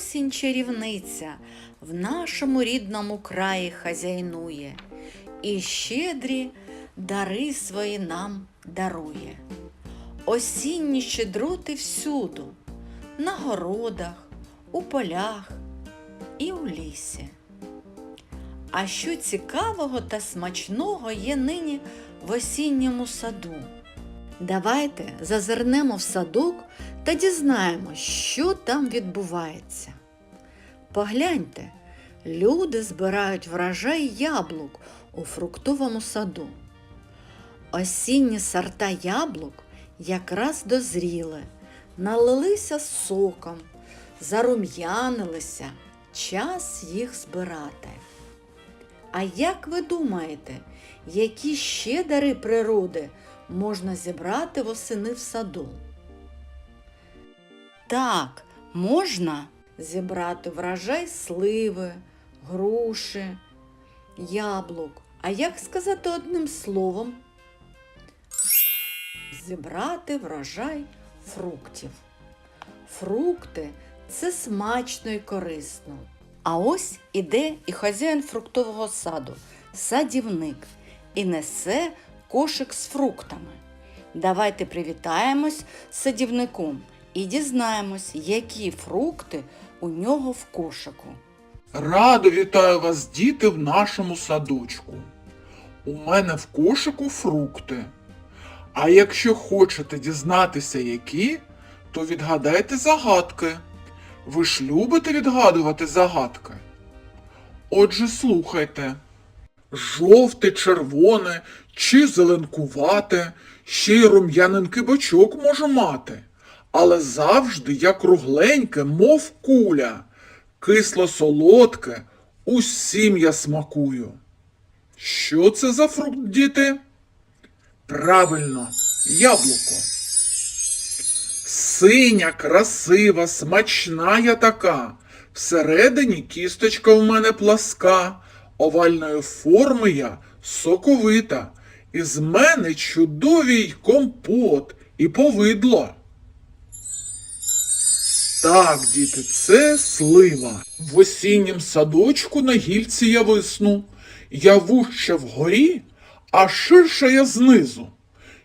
осінь чарівниця в нашому рідному краї хазяйнує і щедрі дари свої нам дарує. Осінні щедроти всюду, на городах, у полях і у лісі. А що цікавого та смачного є нині в осінньому саду? Давайте зазирнемо в садок та дізнаємось, що там відбувається. Погляньте, люди збирають врожай яблук у фруктовому саду. Осінні сорта яблук якраз дозріли, налилися соком, зарум'янилися, час їх збирати. А як ви думаєте, які ще дари природи можна зібрати восени в саду? Так, можна зібрати врожай сливи, груші, яблук. А як сказати одним словом? Зібрати врожай фруктів. Фрукти це смачно і корисно. А ось іде і хазяїн фруктового саду, садівник, і несе кошик з фруктами. Давайте привітаємось з садівником і дізнаємось, які фрукти у нього в кошику. Радо вітаю вас, діти, в нашому садочку. У мене в кошику фрукти. А якщо хочете дізнатися, які, то відгадайте загадки. Ви ж любите відгадувати загадки? Отже, слухайте. Жовте, червоне чи зеленкувате, ще й рум'яненький бочок може мати, але завжди я кругленьке, мов куля, кисло-солодке, усім я смакую. Що це за фрукт, діти? Правильно, яблуко. Синя, красива, смачна я така. Всередині кісточка в мене пласка, овальної форми я соковита. Із мене чудовий компот і повидло. Так, діти, це слива. В осіннім садочку на гільці я висну. Я вужче вгорі, а ширше я знизу.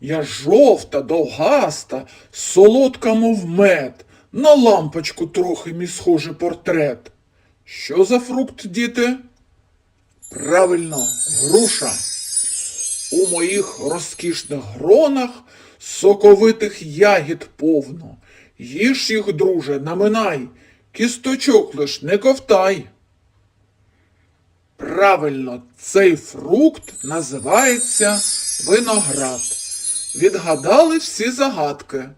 Я жовта, довгаста, солодка, мов мед, на лампочку трохи мій схожий портрет. Що за фрукт, діти? Правильно, груша. У моїх розкішних гронах соковитих ягід повно. Їж їх, друже, наминай, кісточок лиш не ковтай. Правильно, цей фрукт називається виноград. Відгадали всі загадки.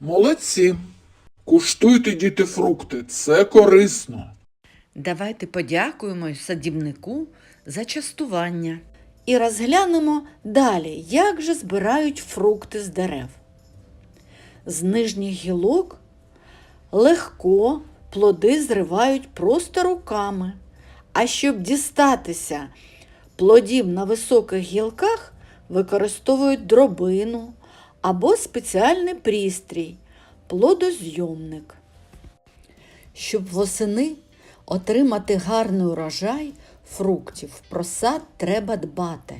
Молодці. Куштуйте, діти, фрукти, це корисно. Давайте подякуємо садівнику за частування і розглянемо далі, як же збирають фрукти з дерев. З нижніх гілок легко плоди зривають просто руками, а щоб дістатися плодів на високих гілках, використовують дробину або спеціальний пристрій плодозйомник. Щоб восени отримати гарний урожай фруктів, про сад треба дбати.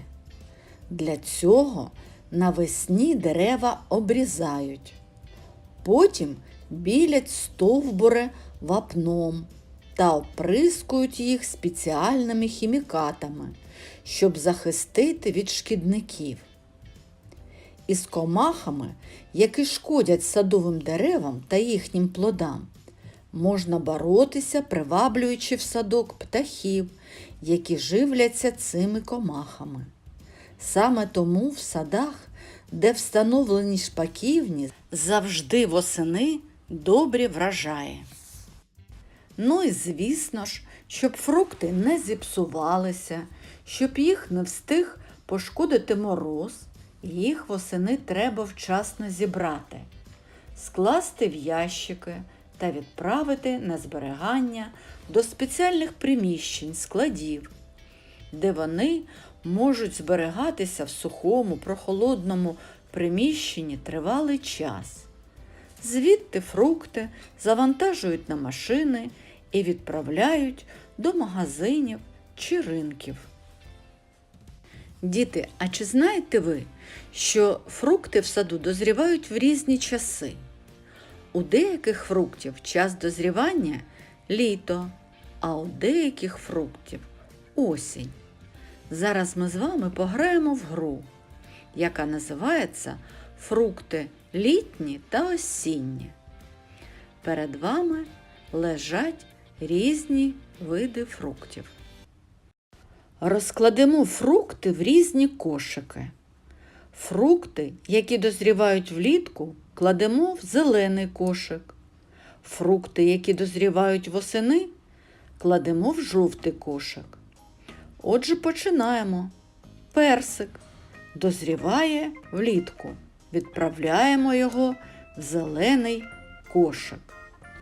Для цього навесні дерева обрізають. Потім білять стовбури вапном та оприскують їх спеціальними хімікатами, щоб захистити від шкідників. Із комахами, які шкодять садовим деревам та їхнім плодам, можна боротися, приваблюючи в садок птахів, які живляться цими комахами. Саме тому в садах, де встановлені шпаківні, завжди восени добрі врожаї. Ну і звісно ж, щоб фрукти не зіпсувалися, щоб їх не встиг пошкодити мороз, їх восени треба вчасно зібрати, скласти в ящики та відправити на зберігання до спеціальних приміщень, складів, де вони можуть зберігатися в сухому, прохолодному приміщенні тривалий час. Звідти фрукти завантажують на машини і відправляють до магазинів чи ринків. Діти, а чи знаєте ви, що фрукти в саду дозрівають в різні часи? У деяких фруктів час дозрівання літо, а у деяких фруктів осінь. Зараз ми з вами пограємо в гру, яка називається Фрукти літні та осінні. Перед вами лежать різні види фруктів. Розкладемо фрукти в різні кошики. Фрукти, які дозрівають влітку, кладемо в зелений кошик. Фрукти, які дозрівають восени, кладемо в жовтий кошик. Отже, починаємо. Персик дозріває влітку. Відправляємо його в зелений кошик.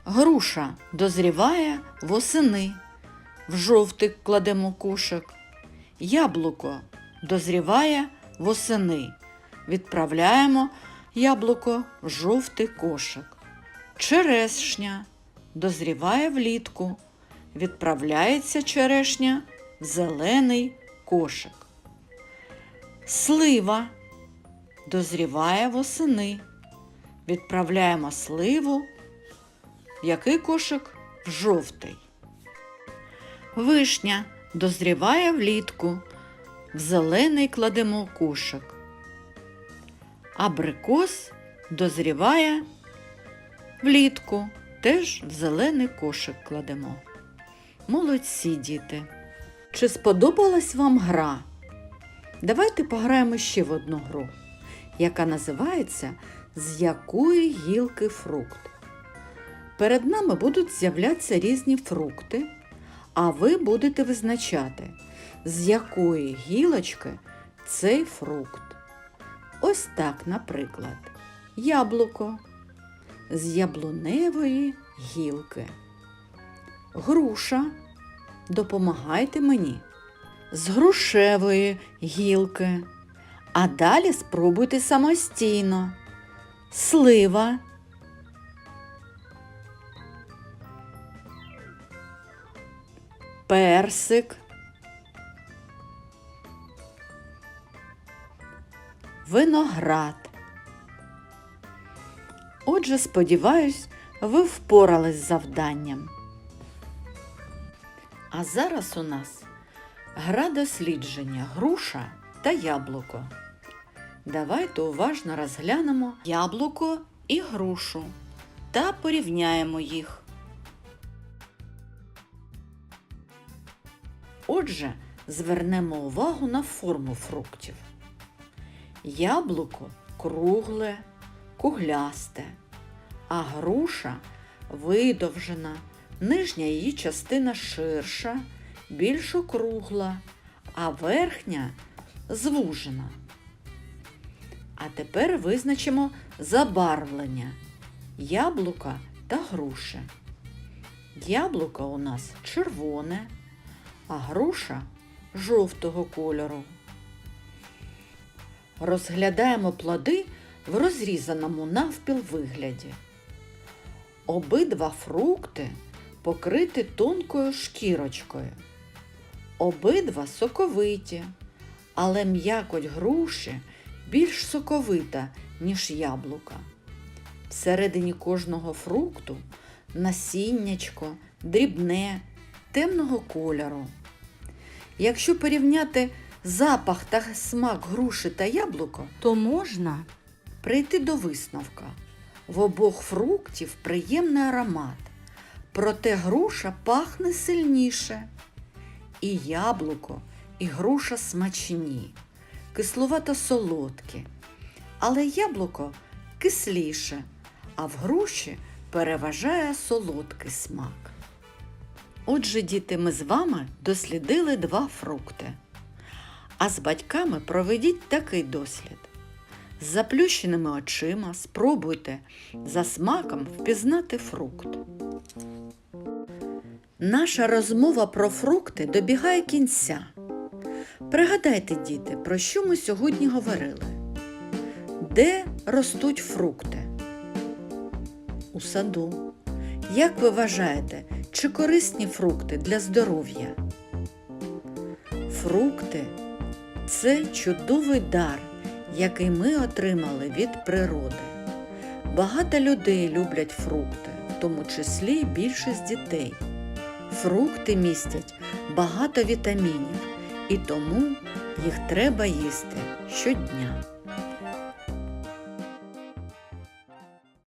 Груша дозріває восени. В жовтий кладемо кошик. Яблуко дозріває восени. Відправляємо яблуко в жовтий кошик. Черешня дозріває влітку. Відправляється черешня в зелений кошик. Слива дозріває восени. Відправляємо сливу в який кошик? В жовтий. Вишня дозріває влітку. В зелений кладемо кошик. Абрикос дозріває влітку. Теж в зелений кошик кладемо. Молодці діти. Чи сподобалась вам гра? Давайте пограємо ще в одну гру, яка називається З якої гілки фрукт. Перед нами будуть з'являтися різні фрукти, а ви будете визначати, з якої гілочки цей фрукт. Ось так, наприклад, яблуко з яблуневої гілки. Груша. Допомагайте мені з грушевої гілки. А далі спробуйте самостійно. Слива. Персик. Виноград. Отже, сподіваюсь, ви впорались з завданням. А зараз у нас гра дослідження груша та яблуко. Давайте уважно розглянемо яблуко і грушу та порівняємо їх. Отже, звернемо увагу на форму фруктів. Яблуко кругле, куглясте, а груша видовжена, нижня її частина ширша, більш округла, а верхня звужена. А тепер визначимо забарвлення яблука та груші. Яблуко у нас червоне, а груша жовтого кольору. Розглядаємо плоди в розрізаному навпіл вигляді. Обидва фрукти покриті тонкою шкірочкою. Обидва соковиті, але м'якоть груші більш соковита, ніж яблука. Всередині кожного фрукту насіннячко, дрібне, темного кольору. Якщо порівняти запах та смак груші та яблуко, то можна прийти до висновка. В обох фруктів приємний аромат, проте груша пахне сильніше. І яблуко, і груша смачні, кисловато солодкі, але яблуко кисліше, а в груші переважає солодкий смак. Отже, діти, ми з вами дослідили два фрукти. А з батьками проведіть такий дослід. З заплющеними очима спробуйте за смаком впізнати фрукт. Наша розмова про фрукти добігає кінця. Пригадайте, діти, про що ми сьогодні говорили. Де ростуть фрукти? У саду. Як ви вважаєте, Чи корисні фрукти для здоров'я? Фрукти це чудовий дар, який ми отримали від природи. Багато людей люблять фрукти, в тому числі більшість дітей. Фрукти містять багато вітамінів, і тому їх треба їсти щодня.